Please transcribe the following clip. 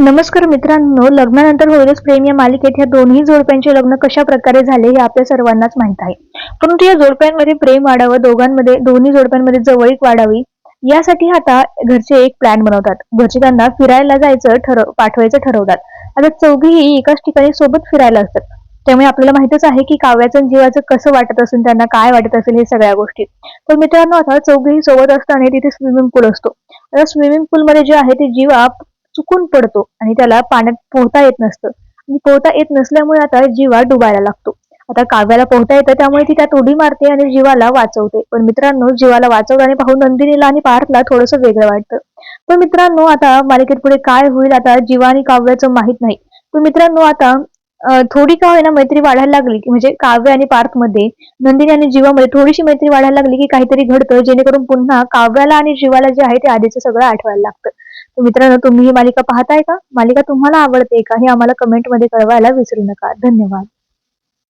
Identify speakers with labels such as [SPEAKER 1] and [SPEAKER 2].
[SPEAKER 1] नमस्कार मित्रांनो लग्नानंतर होईलच प्रेम या मालिकेत ह्या दोन्ही जोडप्यांचे लग्न कशा प्रकारे झाले हे आपल्या सर्वांनाच माहीत आहे. परंतु या जोडप्यांमध्ये प्रेम वाढावं दोघांमध्ये दोन्ही जोडप्यांमध्ये जवळीक वाढावी यासाठी आता घरचे एक प्लॅन बनवतात. घरचे त्यांना फिरायला जायचं ठरव पाठवायचं ठरवतात. आता चौघीही एकाच ठिकाणी सोबत फिरायला असतात. त्यामुळे आपल्याला माहितच आहे की काव्याचं जीवाचं कसं वाटत असेल त्यांना काय वाटत असेल हे सगळ्या गोष्टी. तर मित्रांनो आता चौघेही सोबत असताना तिथे स्विमिंग पूल असतो. आता स्विमिंग पूल मध्ये जे आहे ते जीवा चुकून पडतो आणि त्याला पाण्यात पोहता येत नसतं. आणि पोहता येत नसल्यामुळे आता जीवा डुबायला लागतो. आता काव्याला पोहता येतं त्यामुळे ती त्यात उडी मारते आणि जीवाला वाचवते. पण मित्रांनो जीवाला वाचवताना पाहून नंदिनीला आणि पार्थला थोडस वेगळं वाटतं. पण मित्रांनो आता मालिकेत पुढे काय होईल आता जीवा आणि काव्याचं माहीत नाही. पण मित्रांनो आता थोडी का होईना मैत्री वाढायला लागली की म्हणजे काव्य आणि पार्थमध्ये नंदिनी आणि जीवामध्ये थोडीशी मैत्री वाढायला लागली की काहीतरी घडतं जेणेकरून पुन्हा काव्याला आणि जीवाला जे आहे ते आधीचं सगळं आठवायला लागतं. तर मित्रांनो तुम्ही ही मालिका पाहताय का? मालिका तुम्हाला आवडते का? हे आम्हाला कमेंटमध्ये कळवायला विसरू नका. धन्यवाद.